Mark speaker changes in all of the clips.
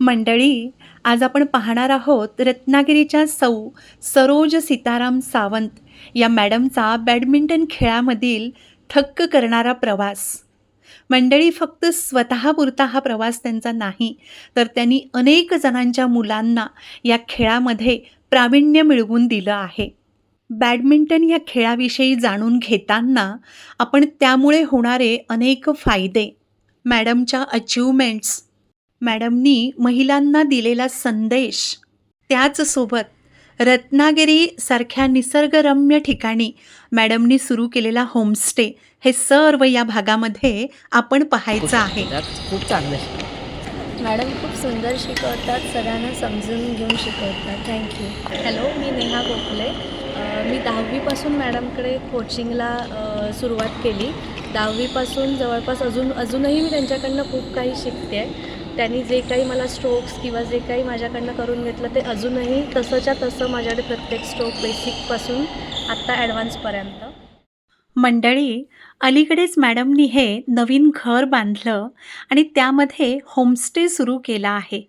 Speaker 1: मंडळी आज आपण पाहणार आहोत रत्नागिरीच्या सौ सरोज सीताराम सावंत या मॅडमचा बॅडमिंटन खेळामधील थक्क करणारा प्रवास. मंडळी फक्त स्वतःपुरता हा प्रवास त्यांचा नाही तर त्यांनी अनेक जणांच्या मुलांना या खेळामध्ये प्रावीण्य मिळवून दिलं आहे. बॅडमिंटन या खेळाविषयी जाणून घेताना आपण त्यामुळे होणारे अनेक फायदे. मॅडमच्या अचिव्हमेंट्स मॅडमनी महिलांना दिलेला संदेश त्याचसोबत रत्नागिरीसारख्या निसर्गरम्य ठिकाणी मॅडमनी सुरू केलेला होमस्टे हे सर्व या भागामध्ये आपण पाहायचं आहे.
Speaker 2: खूप चांगलं
Speaker 3: मॅडम खूप सुंदर शिकवतात सगळ्यांना समजून घेऊन शिकवतात. थँक्यू हॅलो मी नेहा गोखले. मी दहावीपासून मॅडमकडे कोचिंगला सुरुवात केली. दहावीपासून जवळपास अजून अजूनही मी त्यांच्याकडनं खूप काही शिकते आहे त्यांनी जे काही मला स्ट्रोक्स किंवा जे काही माझ्याकडनं करून घेतलं ते अजूनही तसंच्या तसं माझ्याकडे प्रत्येक स्ट्रोक बेसिकपासून आत्ता ॲडव्हान्सपर्यंत
Speaker 1: मंडळी अलीकडेच मॅडमनी हे नवीन घर बांधलं आणि त्यामध्ये होमस्टे सुरू केला आहे.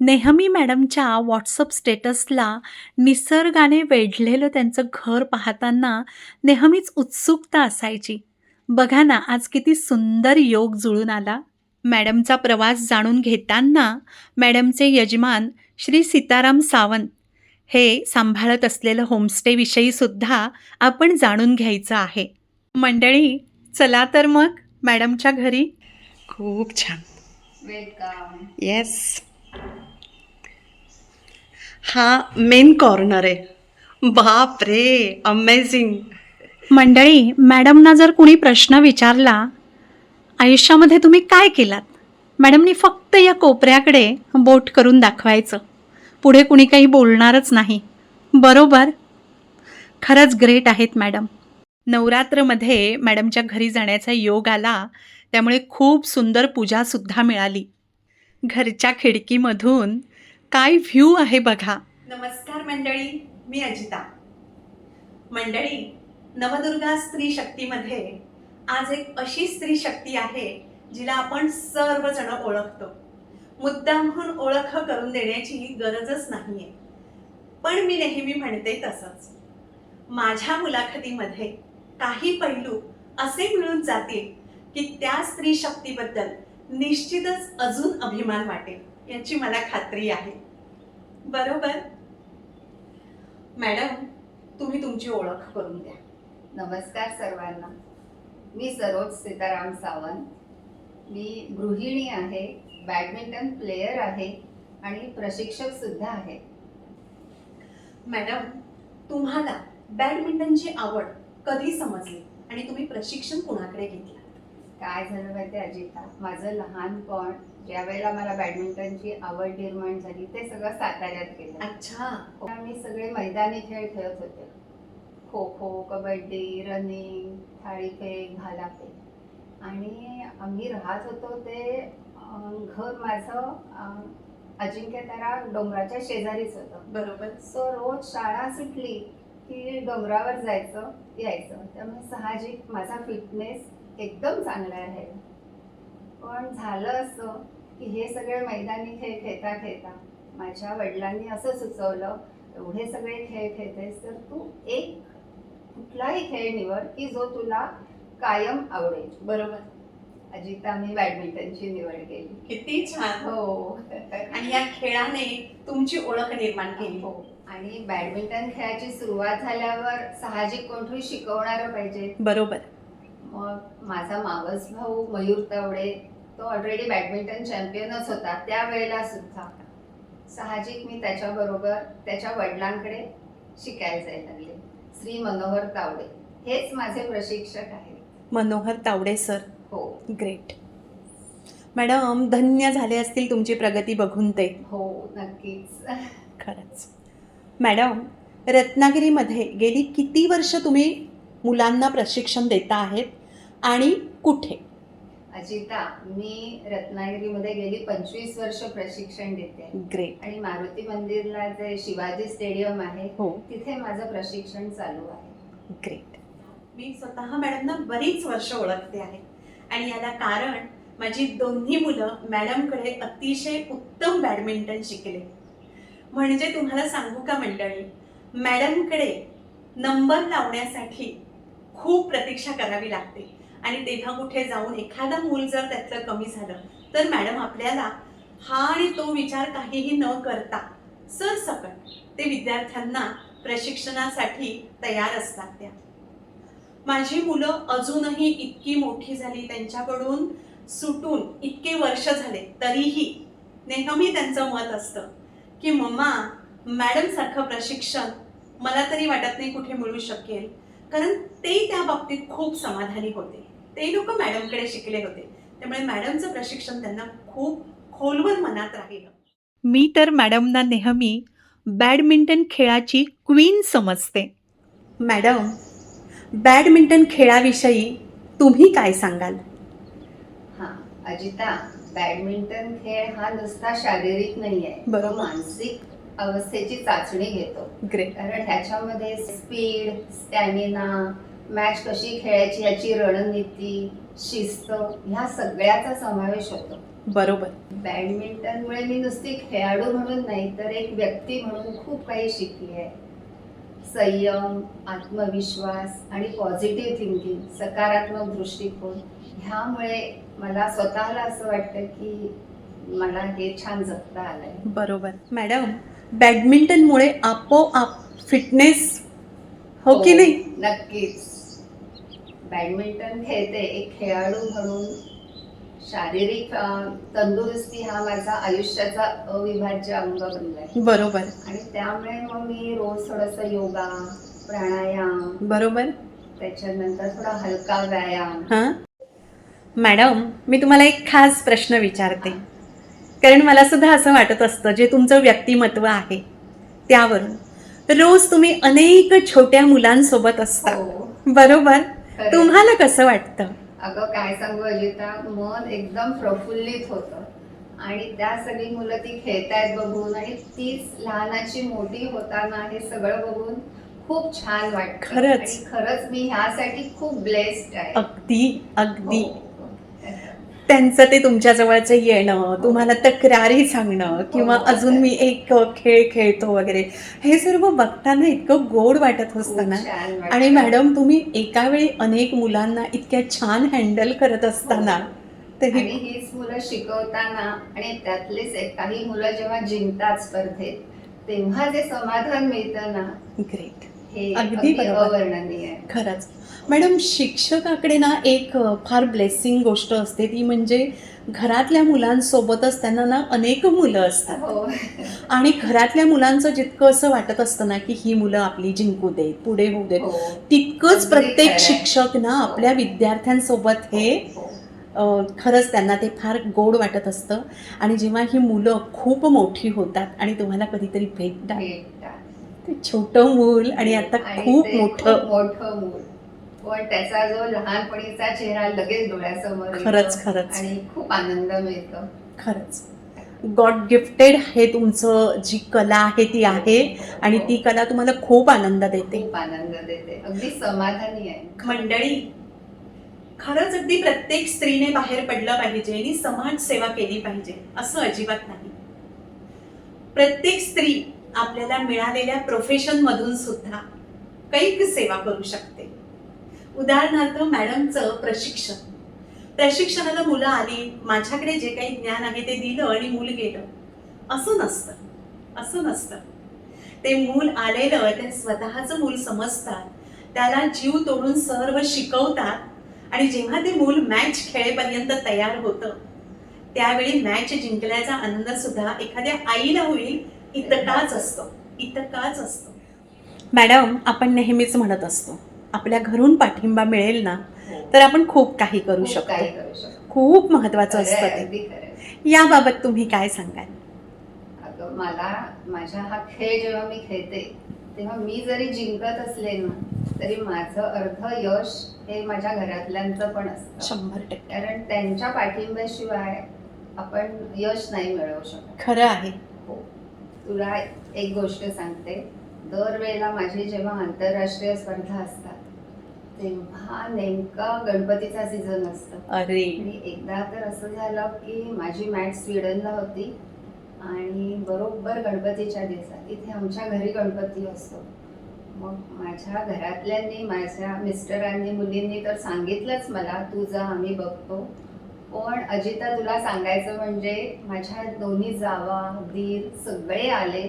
Speaker 1: नेहमी मॅडमच्या व्हॉट्सअप स्टेटसला निसर्गाने वेढलेलं त्यांचं घर पाहताना नेहमीच उत्सुकता असायची. बघा ना आज किती सुंदर योग जुळून आला. मॅडमचा प्रवास जाणून घेताना मॅडमचे यजमान श्री सीताराम सावंत हे सांभाळत असलेलं होमस्टेविषयी सुद्धा आपण जाणून घ्यायचं आहे. मंडळी चला तर मग मॅडमच्या घरी. खूप छान.
Speaker 4: वेलकम
Speaker 1: येस हा मेन कॉर्नर आहे. बाप रे अमेझिंग मंडळी मॅडमना जर कुणी प्रश्न विचारला आयुष्यामध्ये तुम्ही काय केलात? मॅडमनी फक्त या कोपऱ्याकडे बोट करून दाखवायचं. पुढे कुणी काही बोलणारच नाही. बरोबर? खरंच ग्रेट आहेत मॅडम. नवरात्रमध्ये मॅडमच्या घरी जाण्याचा योग आला त्यामुळे खूप सुंदर पूजासुद्धा मिळाली. घरच्या खिडकीमधून काय व्ह्यू आहे बघा. नमस्कार मंडळी मी अजिता. मंडळी नवदुर्गा स्त्री शक्तीमध्ये आज एक अशी स्त्री शक्ती आहे जिला आपण सर्वजण ओळखतो. मुद्दामहून ओळख करून देण्याची गरजच नाहीये. पण मी नेहमी म्हणते तसंच. माझ्या मुलाखतीमध्ये काही पैलू असे मिळून जातील की त्या स्त्री शक्तीबद्दल निश्चितच अजून अभिमान वाटेल याची मला खात्री आहे. बरोबर? मॅडम तुम्ही तुमची ओळख करून द्या.
Speaker 4: नमस्कार सर्वांना. मी सरोज सीताराम सावंत. मी गृहिणी आहे बॅडमिंटन प्लेयर आहे आणि प्रशिक्षक सुद्धा आहे.
Speaker 1: मॅडम तुम्हाला बॅडमिंटनची आवड कधी समजली आणि तुम्ही प्रशिक्षण कुणाकडे घेतलं?
Speaker 4: काय झालं माहिती अजिता? माझं लहानपण ज्या वेळेला मला बॅडमिंटनची आवड निर्माण झाली ते सगळं साताऱ्यात केलं
Speaker 1: अच्छा.
Speaker 4: आम्ही सगळे मैदानी खेळ खेळत होते. खो खो कबड्डी रनिंग थाळीफेक भालाफेक आणि आम्ही राहत होतो ते घर माझं अं, अजिंक्यतारा डोंगराच्या शेजारीच होतं.
Speaker 1: बरोबर.
Speaker 4: सो रोज शाळा सुटली की डोंगरावर जायचं यायचं. त्यामुळे साहजिक माझा फिटनेस एकदम चांगला आहे. पण झालं असं की हे सगळे मैदानी खेळ खेळता खेळता माझ्या वडिलांनी असं सुचवलं एवढे सगळे खेळ खेळतेस तर तू एक कुठलाही खेळ निवड की जो तुला कायम आवडेल.
Speaker 1: बरोबर?
Speaker 4: अजिता मी बॅडमिंटनची निवड केली.
Speaker 1: किती छान.
Speaker 4: हो.
Speaker 1: आणि या खेळाने तुमची ओळख निर्माण केली.
Speaker 4: हो. आणि बॅडमिंटन खेळाची सुरुवात झाल्यावर साहजिक कोणतरी शिकवणारं पाहिजे.
Speaker 1: बरोबर.
Speaker 4: मग माझा मावस भाऊ मयूर तावडे तो ऑलरेडी बॅडमिंटन चॅम्पियनच होता. त्यावेळेला सुद्धा साहजिक मी त्याच्याबरोबर त्याच्या वडिलांकडे शिकायला जायला लागले. श्री मनोहर तावडे. हेच माझे प्रशिक्षक आहेत.
Speaker 1: मनोहर तावडे सर.
Speaker 4: हो.
Speaker 1: ग्रेट. मॅडम धन्य झाले असतील तुमची प्रगती बघून ते.
Speaker 4: हो नक्कीच.
Speaker 1: खरंच. मॅडम रत्नागिरीमध्ये गेली किती वर्ष तुम्ही मुलांना प्रशिक्षण देता आहेत आणि कुठे?
Speaker 4: अजिता मी रत्नागिरीमध्ये गेली पंचवीस वर्ष प्रशिक्षण देते.
Speaker 1: ग्रेट
Speaker 4: आणि मारुती मंदिरला जे शिवाजी स्टेडियम आहे
Speaker 1: हो.
Speaker 4: तिथे माझं प्रशिक्षण चालू आहे.
Speaker 1: ग्रेट मी स्वतः मॅडमना बरीच वर्ष ओळखते आहे. आणि याला कारण माझी दोन्ही मुलं मॅडमकडे अतिशय उत्तम उत्तम बॅडमिंटन शिकले. म्हणजे तुम्हाला सांगू का मंडळी मॅडमकडे नंबर लावण्यासाठी खूप प्रतीक्षा करावी लागते. आणि तेव्हा कुठे जाऊन एखादा मूल जर त्यातलं कमी झालं तर मॅडम आपल्याला हा आणि तो विचार काहीही न करता सरसकट ते विद्यार्थ्यांना प्रशिक्षणासाठी तयार असतात त्या. माझी मुलं अजूनही इतकी मोठी झाली त्यांच्याकडून सुटून इतके वर्ष झाले तरीही नेहमी त्यांचं मत असतं की मम्मा मॅडम सारखं प्रशिक्षण मला तरी वाटत नाही कुठे मिळू शकेल. कारण ते त्या बाबतीत खूप समाधानी होते. ते लोक मॅडमकडे शिकले होते. त्यामुळे मॅडमचं प्रशिक्षण त्यांना खूप खोलवर मनात राहिलं. मी तर मॅडमना नेहमी बॅडमिंटन खेळाची क्वीन समजते. मॅडम बॅडमिंटन खेळाविषयी तुम्ही काय सांगाल?
Speaker 4: हा अजिता बॅडमिंटन खेळ हा नुसता शारीरिक नाही आहे. तो मानसिक अवस्थेची चाचणी घेतो.
Speaker 1: ग्रेट
Speaker 4: कारण ह्याच्यामध्ये स्पीड स्टॅमिना मॅच कशी खेळायची याची रणनीती शिस्त ह्या सगळ्याचा समावेश होतो.
Speaker 1: बरोबर.
Speaker 4: बॅडमिंटनमुळे मी नुसती खेळाडू म्हणून नाही तर एक व्यक्ती म्हणून खूप काही शिकली आहे. संयम आत्मविश्वास आणि पॉझिटिव्ह थिंकिंग सकारात्मक दृष्टिकोन ह्यामुळे मला स्वतःला असं वाटतं की मला हे छान जगता आलंय.
Speaker 1: बरोबर. मॅडम बॅडमिंटनमुळे आपोआप फिटनेस हो की नाही?
Speaker 4: नक्कीच. बॅडमिंटन खेळते एक खेळाडू म्हणून शारीरिक तंदुरुस्ती हा माझा आयुष्याचा अविभाज्य अंग बनलाय.
Speaker 1: बरोबर.
Speaker 4: आणि त्यामुळे मग मी रोज थोडस योगा प्राणायाम
Speaker 1: बरोबर.
Speaker 4: त्याच्यानंतर थोडा हलका व्यायाम.
Speaker 1: हां? मॅडम मी तुम्हाला एक खास प्रश्न विचारते. कारण मला सुद्धा असं वाटत असतं जे तुमचं व्यक्तिमत्व आहे त्यावरून. रोज तुम्ही अनेक छोट्या मुलांसोबत असता.
Speaker 4: हो.
Speaker 1: बरोबर. तुम्हाला कसं वाटतं?
Speaker 4: अगं काय सांगू अजिता? मन एकदम प्रफुल्लित होतं. आणि त्या सगळी मुलं ती खेळतायत बघून आणि तीच लहानाची मोठी होताना हे सगळं बघून खूप छान वाटतं.
Speaker 1: खरंच.
Speaker 4: खरंच मी ह्यासाठी खूप ब्लेस्ड आहे.
Speaker 1: अगदी अगदी.
Speaker 4: हो.
Speaker 1: त्यांचं ते तुमच्या जवळचं येणं तुम्हाला तक्रारी सांगणं किंवा
Speaker 4: हो.
Speaker 1: अजून मी एक खेळ खेळतो वगैरे हे सर्व बघताना इतकं गोड वाटत असतं ना. आणि मॅडम तुम्ही एका वेळी अनेक मुलांना इतक्या छान हँडल करत असताना तर
Speaker 4: आणि
Speaker 1: हे
Speaker 4: हीच मुलं शिकवताना आणि त्यातलेच काही मुलं जेव्हा जिंकतात स्पर्धेत तेव्हा जे समाधान मिळतं ना
Speaker 1: ग्रेट
Speaker 4: हे
Speaker 1: अगदी.
Speaker 4: अवर्णनीय आहे
Speaker 1: खरंच मॅडम शिक्षकाकडे ना एक फार ब्लेसिंग गोष्ट असते ती म्हणजे घरातल्या मुलांसोबतच त्यांना ना अनेक मुलं असतात
Speaker 4: हो
Speaker 1: आणि घरातल्या मुलांचं जितकं असं वाटत असतं ना की ही मुलं आपली जिंकू देत पुढे होऊ देत
Speaker 4: हो.
Speaker 1: तितकंच प्रत्येक. शिक्षक ना आपल्या विद्यार्थ्यांसोबत हे
Speaker 4: हो.
Speaker 1: खरंच त्यांना ते फार गोड वाटत असतं आणि जेव्हा ही मुलं खूप मोठी होतात आणि तुम्हाला कधीतरी भेटतात. ते छोटं मूल आणि आता खूप मोठं.
Speaker 4: मोठं मूल. पण त्याचा जो लहानपणीचा चेहरा लगेच डोळ्यासमोर.
Speaker 1: खरंच, खरंच.
Speaker 4: आणि खूप आनंद मिळतो.
Speaker 1: खरंच. गॉड गिफ्टेड हे तुमचं जी कला आहे ती आहे आणि ती कला तुम्हाला खूप आनंद देते.
Speaker 4: खूप आनंद देते. अगदी समाधानी आहे.
Speaker 1: मंडळी खरंच अगदी प्रत्येक स्त्रीने बाहेर पडलं पाहिजे आणि समाज सेवा केली पाहिजे असं अजिबात नाही. प्रत्येक स्त्री आपल्याला मिळालेल्या प्रोफेशन मधून सुद्धा कैक सेवा करू शकते. उदाहरणार्थ मॅडमचं प्रशिक्षण. प्रशिक्षणाला मुलं आली माझ्याकडे जे काही ज्ञान आहे ते दिलं आणि मूल गेलं. असं नसतं. असं नसतं. ते मूल आलेलं ते स्वतःचं मूल समजतात. त्याला जीव तोडून सर्व शिकवतात. आणि जेव्हा ते मूल मॅच खेळेपर्यंत तयार होतं त्यावेळी मॅच जिंकल्याचा आनंद सुद्धा एखाद्या आईला होईल इतकाच असतो इतकाच असतो. मॅडम आपण नेहमीच म्हणत असतो आपल्या घरून पाठिंबा मिळेल ना तर आपण खूप काही करू शकतो. खूप महत्वाचं असतं ते. याबाबत तुम्ही काय सांगाल?
Speaker 4: अगं मला माझा हा खेळ जेव्हा मी खेळते तेव्हा मी जरी जिंकत असले ना तरी माझं अर्ध यश हे माझ्या घरातल्यांचं पण असतं.
Speaker 1: शंभर टक्के.
Speaker 4: कारण त्यांच्या पाठिंब्याशिवाय आपण यश नाही मिळवू शकत.
Speaker 1: खरं आहे.
Speaker 4: हो. तुला एक गोष्ट सांगते. दरवेळेला माझी जेव्हा आंतरराष्ट्रीय स्पर्धा असतात तेव्हा नेमका गणपतीचा सीझन असतो.
Speaker 1: अरे.
Speaker 4: आणि एकदा तर असं झालं की माझी मॅच स्वीडनला होती आणि बरोबर गणपतीच्या दिवसात इथे आमच्या घरी गणपती असतो. मग माझ्या घरातल्यांनी माझ्या मिस्टरांनी मुलींनी तर सांगितलंच मला तू जा आम्ही बघतो. पण अजिता तुला सांगायचं म्हणजे माझ्या दोन्ही जावा दीर सगळे आले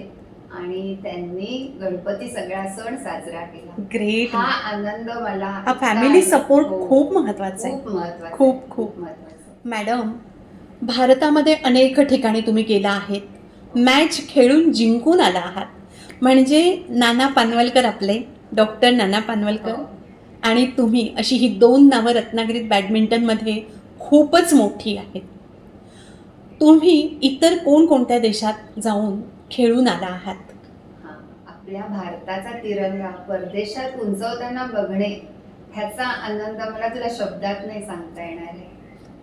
Speaker 4: आणि त्यांनी गणपती सगळा सण साजरा केला.
Speaker 1: ग्रेट
Speaker 4: हा आनंद मला
Speaker 1: हा फॅमिली
Speaker 4: इतका-
Speaker 1: सपोर्ट
Speaker 4: हो,
Speaker 1: खूप महत्त्वाचा आहे.
Speaker 4: खूप महत्त्वाचा
Speaker 1: खूप, खूप.
Speaker 4: महत्त्वाचा
Speaker 1: मॅडम भारतामध्ये अनेक ठिकाणी तुम्ही गेला आहेत. मॅच खेळून जिंकून आला आहात. म्हणजे नाना पानवलकर आपले डॉक्टर नाना पानवलकर
Speaker 4: हो.
Speaker 1: आणि तुम्ही अशी ही दोन नावं रत्नागिरीत बॅडमिंटनमध्ये खूपच मोठी आहेत तुम्ही इतर कोणकोणत्या देशात जाऊन खेळून आला आहात?
Speaker 4: हा, आपल्या भारताचा तिरंगा परदेशात उंचवताना बघणे ह्याचा आनंद मला तुला शब्दात नाही सांगता येणार आहे.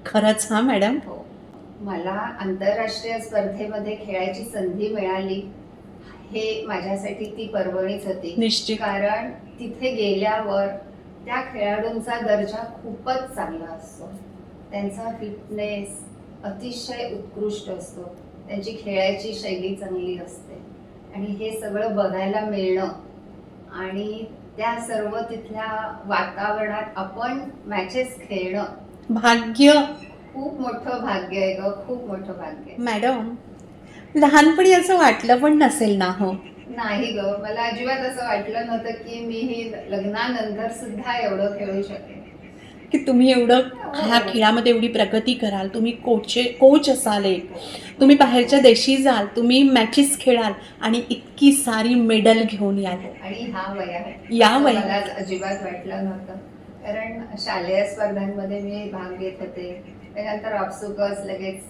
Speaker 1: खरंच हा मॅडम?
Speaker 4: हो. मला आंतरराष्ट्रीय स्पर्धेमध्ये खेळायची संधी मिळाली. हे माझ्यासाठी ती पर्वणीच होती.
Speaker 1: निश्चित.
Speaker 4: कारण तिथे गेल्यावर त्या खेळाडूंचा दर्जा खूपच चांगला असतो. त्यांचा फिटनेस अतिशय उत्कृष्ट असतो. त्यांची खेळायची शैली चांगली असते. आणि हे सगळं बघायला मिळणं आणि त्या सर्व तिथल्या वातावरणात आपण मॅचेस खेळणं
Speaker 1: भाग्य.
Speaker 4: खूप मोठं भाग्य आहे ग खूप मोठं भाग्य आहे.
Speaker 1: मॅडम लहानपणी असं वाटलं पण नसेल ना हो?
Speaker 4: नाही ग मला अजिबात असं वाटलं नव्हतं की मी ही लग्नानंतर सुद्धा एवढं खेळू शकेन.
Speaker 1: की तुम्ही एवढं ह्या खेळामध्ये एवढी प्रगती कराल तुम्ही कोचे कोच असाल एक. तुम्ही बाहेरच्या देशी जाल तुम्ही मॅचेस खेळाल आणि इतकी सारी मेडल घेऊन याल.
Speaker 4: आणि हा वयात
Speaker 1: या वयात.
Speaker 4: अजिबात वाटलं नव्हतं. कारण शालेय स्पर्धांमध्ये मी भाग घेत होते. त्यानंतर ऑप्सुकस लगेच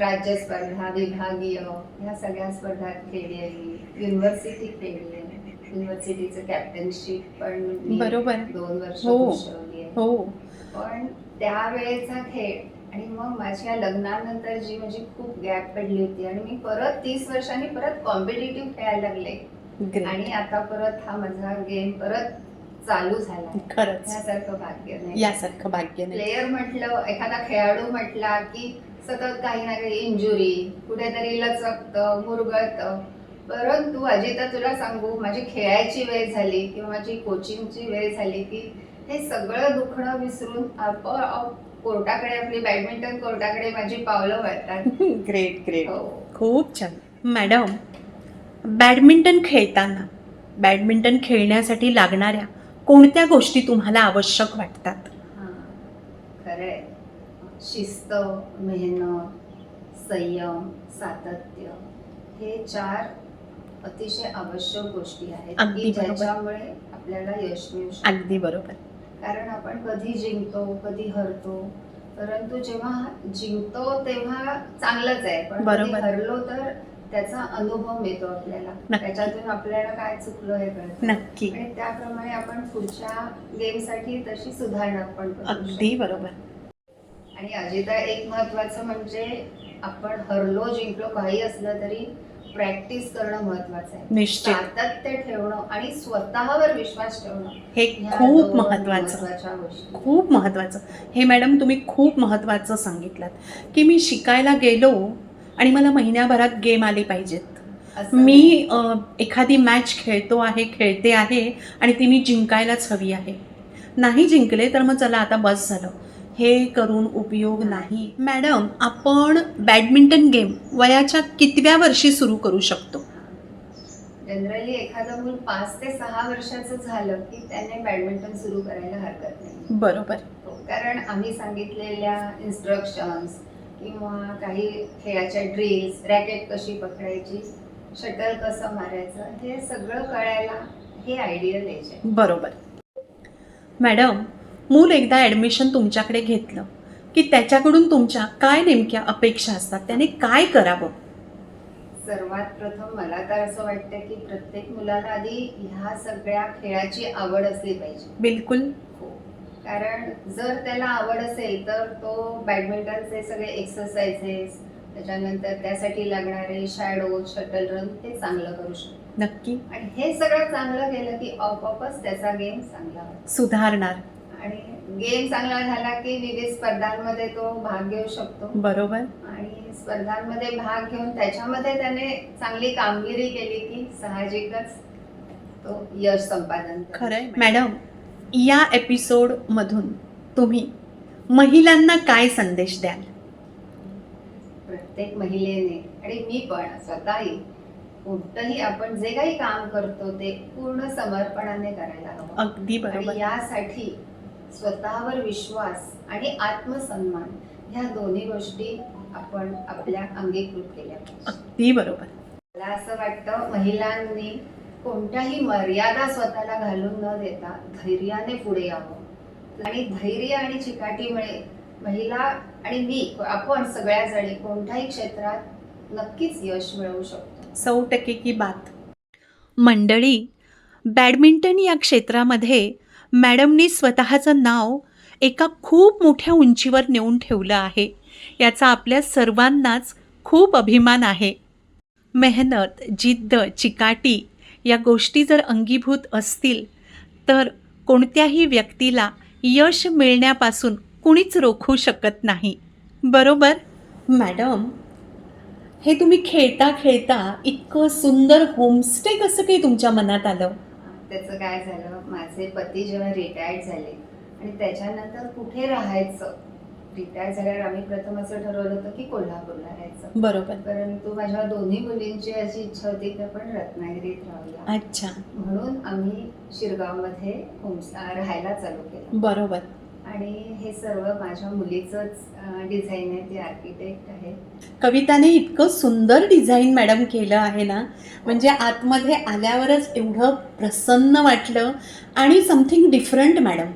Speaker 4: राज्य स्पर्धा विभागीय ह्या सगळ्या स्पर्धात खेळली आहे युनिव्हर्सिटी खेळली. आहे युनिव्हर्सिटीचं कॅप्टनशिप पण
Speaker 1: बरोबर.
Speaker 4: दोन वर्ष
Speaker 1: हो.
Speaker 4: पण त्यावेळेचा खेळ आणि मग माझ्या लग्नानंतर जी माझी खूप गॅप पडली होती आणि मी परत तीस वर्षांनी परत कॉम्पिटेटिव्ह खेळायला लागले. आणि आता परत हा माझा गेम परत चालू झाला.
Speaker 1: खरंच.
Speaker 4: यासारखं भाग्य नाही.
Speaker 1: यासारखं भाग्य नाही.
Speaker 4: प्लेयर म्हटलं एखादा खेळाडू म्हटला की सतत काही ना काही इंजुरी कुठेतरी लचकतं मुरगळतं. परंतु अजिता तुला सांगू माझी खेळायची वेळ झाली किंवा माझी कोचिंगची वेळ झाली की हे सगळं दुखणं विसरून आपोआप कोर्टाकडे आपली बॅडमिंटन कोर्टाकडे माझी पावलं वळतात.
Speaker 1: ग्रेट ग्रेट
Speaker 4: हो.
Speaker 1: खूप छान. मॅडम बॅडमिंटन खेळताना बॅडमिंटन खेळण्यासाठी लागणाऱ्या कोणत्या गोष्टी तुम्हाला आवश्यक वाटतात?
Speaker 4: खरंय. शिस्त मेहनत संयम सातत्य हे चार अतिशय आवश्यक गोष्टी आहेत की. ज्याच्यामुळे आपल्याला यश मिळू
Speaker 1: अगदी बरोबर.
Speaker 4: कारण आपण कधी जिंकतो कधी हरतो परंतु जेव्हा जिंकतो तेव्हा चांगलंच आहे पण कधी
Speaker 1: बरोबर.
Speaker 4: हरलो तर त्याचा अनुभव मिळतो आपल्याला
Speaker 1: नक्की.
Speaker 4: त्याच्यातून आपल्याला काय चुकलं हे कळतं
Speaker 1: नक्की
Speaker 4: आणि त्याप्रमाणे आपण पुढच्या गेमसाठी तशी सुधारणा पण करू
Speaker 1: अगदी. बरोबर
Speaker 4: आणि अजिता एक महत्वाचं म्हणजे आपण हरलो जिंकलो काही असलं तरी प्रॅक्टिस करणं महत्वाचं आहे.
Speaker 1: निश्चित.
Speaker 4: सातत्य ठेवणं आणि स्वतःवर विश्वास ठेवणं
Speaker 1: हे खूप महत्वाचं. खूप महत्त्वाचं हे मॅडम तुम्ही खूप महत्त्वाचं सांगितलं की मी शिकायला गेलो आणि मला महिन्याभरात गेम आली पाहिजेत. मी एखादी मॅच खेळतो आहे खेळते आहे आणि ती मी जिंकायलाच हवी आहे. नाही जिंकले तर मग चला आता बस झालं. हे करून उपयोग नाही. मॅडम आपण बॅडमिंटन गेम वयाच्या कितव्या वर्षी सुरू करू शकतो?
Speaker 4: जनरली एखादं मूल पाच ते सहा वर्षाचं झालं की त्याने बॅडमिंटन सुरू करायला हरकत नाही.
Speaker 1: बरोबर.
Speaker 4: हो, कारण आम्ही सांगितलेल्या इन्स्ट्रक्शन्स किंवा काही खेळाच्या ड्रिल्स रॅकेट कशी पकडायची शटल कसं मारायचं हे सगळं कळायला हे आयडियल एज आहे
Speaker 1: बरोबर. मॅडम मूल एकदा ॲडमिशन तुमच्याकडे घेतलं की त्याच्याकडून तुमच्या काय नेमक्या अपेक्षा असतात? त्याने काय करावं?
Speaker 4: सर्वात प्रथम मला तर असं वाटतं की प्रत्येक मुलाला आधी ह्या सगळ्या खेळाची आवड असली पाहिजे.
Speaker 1: बिलकुल.
Speaker 4: हो. कारण जर त्याला आवड असेल तर तो बॅडमिंटनचे सगळे एक्सरसाइजेस त्याच्यानंतर त्यासाठी लागणारे शॅडो शटल रन हे चांगलं करू शकतो.
Speaker 1: नक्की.
Speaker 4: आणि हे सगळं चांगलं केलं की आपोआपच त्याचा गेम चांगला
Speaker 1: सुधारणार.
Speaker 4: आणि गेम चांगला झाला की विविध स्पर्धांमध्ये तो भाग घेऊ शकतो.
Speaker 1: बरोबर.
Speaker 4: आणि स्पर्धांमध्ये भाग घेऊन त्याच्यामध्ये त्याने चांगली कामगिरी केली की साहजिकच तो यश संपादन.
Speaker 1: खरंय. मॅडम या एपिसोडमधून तुम्ही महिलांना काय संदेश द्याल?
Speaker 4: प्रत्येक महिलेने आणि मी पण स्वतःही कोणतंही आपण जे काही काम करतो ते पूर्ण समर्पणाने करायला हवं.
Speaker 1: अगदी बरोबर.
Speaker 4: यासाठी स्वतःवर विश्वास आणि आत्मसन्मान ह्या दोन्ही गोष्टी आपण आपल्या अंगीकृत केल्या पाहिजे.
Speaker 1: अगदी बरोबर.
Speaker 4: मला असं वाटतं महिलांनी कोणत्याही मर्यादा स्वतःला घालून न देता धैर्याने पुढे यावं. आणि धैर्य आणि चिकाटीमुळे महिला आणि मी आपण सगळ्या जणी कोणत्याही क्षेत्रात नक्कीच यश मिळवू शकतो.
Speaker 1: सौ टक्के की बात. मंडळी बॅडमिंटन या क्षेत्रामध्ये मॅडमनी स्वतःचं नाव एका खूप मोठ्या उंचीवर नेऊन ठेवलं आहे. याचा आपल्या सर्वांनाच खूप अभिमान आहे. मेहनत जिद्द चिकाटी या गोष्टी जर अंगीभूत असतील तर कोणत्याही व्यक्तीला यश मिळण्यापासून कुणीच रोखू शकत नाही. बरोबर? मॅडम हे तुम्ही खेळता खेळता इतकं सुंदर होमस्टे कसं काही तुमच्या मनात आलं?
Speaker 4: त्याचं काय झालं? माझे पती जेव्हा रिटायर्ड झाले आणि त्याच्यानंतर कुठे राहायचं? रिटायर झाल्यावर आम्ही प्रथम असं ठरवलं होतं की कोल्हापूरला राहायचं.
Speaker 1: बरोबर.
Speaker 4: परंतु माझ्या दोन्ही मुलींची अशी इच्छा होती की आपण रत्नागिरीत राहूया.
Speaker 1: अच्छा.
Speaker 4: म्हणून आम्ही शिरगावमध्ये होम्स अं, राहायला चालू केलं.
Speaker 1: बरोबर.
Speaker 4: आणि हे सर्व माझ्या मुलीचंच डिझाईन आहे ती आर्किटेक्ट आहे
Speaker 1: कविताने इतकं सुंदर डिझाईन मॅडम केलं आहे ना म्हणजे आतमध्ये आल्यावरच एवढं प्रसन्न वाटलं आणि समथिंग डिफरंट मॅडम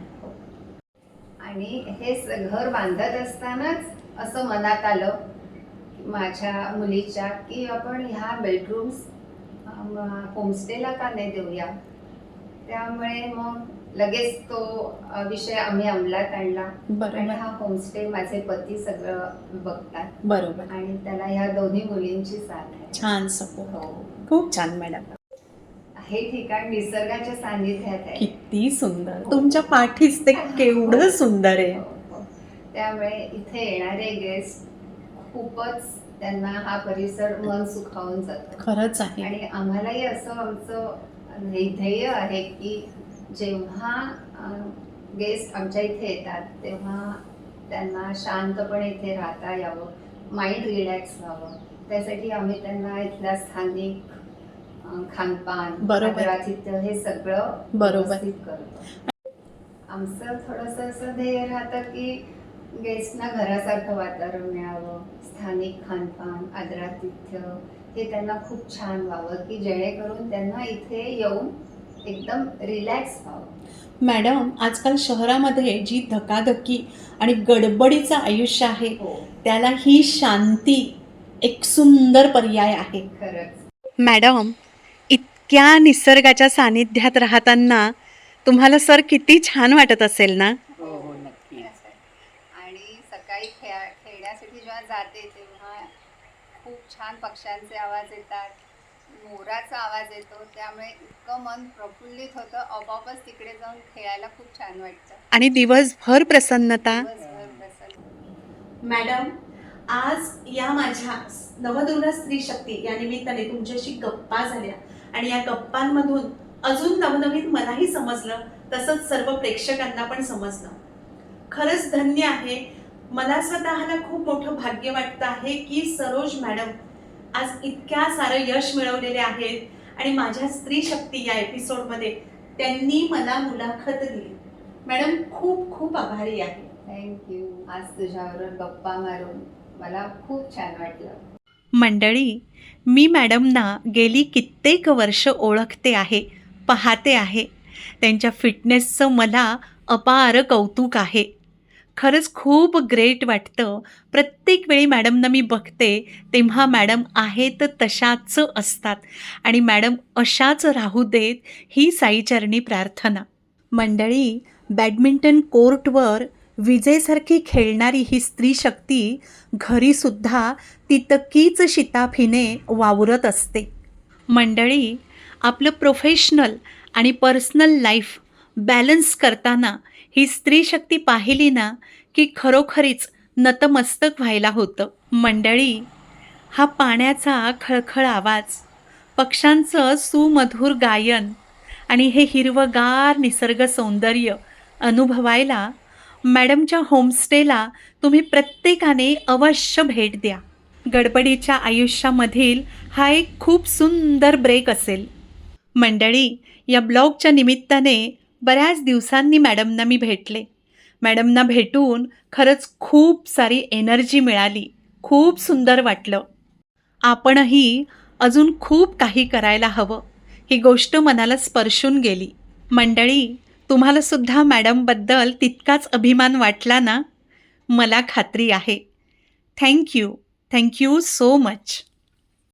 Speaker 4: आणि हे घर बांधत असतानाच असं मनात आलं माझ्या मुलीच्या की आपण ह्या बेडरूम्स होमस्टेला का नाही देऊया? त्यामुळे मग लगेच तो विषय आम्ही अंमलात आणला. आणि हा होमस्टे माझे पती सगळं बघतात.
Speaker 1: बरोबर.
Speaker 4: आणि त्याला ह्या दोन्ही मुलींची साथ आहे.
Speaker 1: छान सपोर्ट
Speaker 4: हो.
Speaker 1: खूप छान मॅडम
Speaker 4: हे ठिकाण निसर्गाच्या सानिध्यात आहे.
Speaker 1: किती सुंदर. तुमच्या पाठीच ते केवढं सुंदर आहे.
Speaker 4: हो, हो. त्यामुळे इथे येणारे गेस्ट खूपच त्यांना हा परिसर मन सुखावून जातं.
Speaker 1: खरंच आहे.
Speaker 4: आणि आम्हालाही असं आमचं ध्येय आहे की जेव्हा गेस्ट आमच्या इथे येतात तेव्हा त्यांना शांतपणे इथे राहता यावं माइंड रिलॅक्स व्हावं त्यासाठी आम्ही त्यांना इथल्या स्थानिक खानपान. आदरातिथ्य हे सगळं
Speaker 1: बरोबर.
Speaker 4: व्यवस्थित करतो आमचं थोडंसं असं ध्येय राहतं की गेस्टना घरासारखं वातावरण मिळावं स्थानिक खानपान आदरातिथ्य हे त्यांना खूप छान व्हावं की जेणेकरून त्यांना इथे येऊन एकदम रिलॅक्स व्हावं
Speaker 1: मॅडम आजकाल शहरामध्ये जी धकाधकी आणि गडबडीचं आयुष्य आहे
Speaker 4: हो.
Speaker 1: त्याला ही शांती एक सुंदर पर्याय आहे.
Speaker 4: खरंच.
Speaker 1: मॅडम इतक्या निसर्गाच्या सानिध्यात राहताना तुम्हाला सर किती छान वाटत असेल ना?
Speaker 2: हो हो नक्की.
Speaker 4: आणि सकाळी खेळा खेळण्यासाठी जेव्हा जाते तेव्हा खूप छान पक्ष्यांचे आवाज येतात मोराचा आवाज येतो त्यामुळे इतकं मन प्रफुल्लित होतं. आपोआपच तिकडे जाऊन खेळायला खूप छान वाटतं.
Speaker 1: आणि दिवसभर प्रसन्नता?
Speaker 4: दिवसभर प्रसन्न.
Speaker 1: मॅडम आज या माझ्या नवदुर्गा स्त्री शक्ती या निमित्ताने तुमच्याशी गप्पा झाल्या. आणि या गप्पांमधून अजून नवनवीन मलाही समजलं तसंच सर्व प्रेक्षकांना पण समजलं. खरंच धन्य आहे. मला स्वतःला खूप मोठं भाग्य वाटतं आहे की सरोज मॅडम आज इतक्या सारं यश मिळवलेले आहेत. आणि माझ्या स्त्री शक्ती या एपिसोडमध्ये त्यांनी मला मुलाखत दिली. मॅडम खूप खूप आभारी आहे.
Speaker 4: थँक्यू आज तुझ्याबरोबर गप्पा मारून मला खूप छान वाटलं.
Speaker 1: मंडळी मी मॅडमना गेली कित्येक वर्ष ओळखते आहे पाहते आहे. त्यांच्या फिटनेसचं मला अपार कौतुक आहे. खरंच खूप ग्रेट वाटतं. प्रत्येक वेळी मॅडमना मी बघते तेव्हा मॅडम आहेत तशाच असतात. आणि मॅडम अशाच राहू देत ही साईचरणी प्रार्थना. मंडळी बॅडमिंटन कोर्टवर विजेसारखी खेळणारी ही स्त्री शक्ती घरीसुद्धा तितकीच शिताफीने वावरत असते. मंडळी आपलं प्रोफेशनल आणि पर्सनल लाईफ बॅलन्स करताना ही स्त्री शक्ती पाहिली ना की खरोखरीच नतमस्तक व्हायला होतं. मंडळी हा पाण्याचा खळखळ आवाज पक्ष्यांचं सुमधुर गायन आणि हे हिरवगार निसर्ग सौंदर्य अनुभवायला मॅडमच्या होमस्टेला तुम्ही प्रत्येकाने अवश्य भेट द्या. गडबडीच्या आयुष्यामधील हा एक खूप सुंदर ब्रेक असेल. मंडळी या ब्लॉगच्या निमित्ताने बऱ्याच दिवसांनी मॅडमना मी भेटले. मॅडमना भेटून खरंच खूप सारी एनर्जी मिळाली. खूप सुंदर वाटलं. आपणही अजून खूप काही करायला हवं. ही गोष्ट मनाला स्पर्शून गेली. मंडळी तुम्हालासुद्धा मॅडमबद्दल तितकाच अभिमान वाटला ना? मला खात्री आहे. Thank you thank you so much.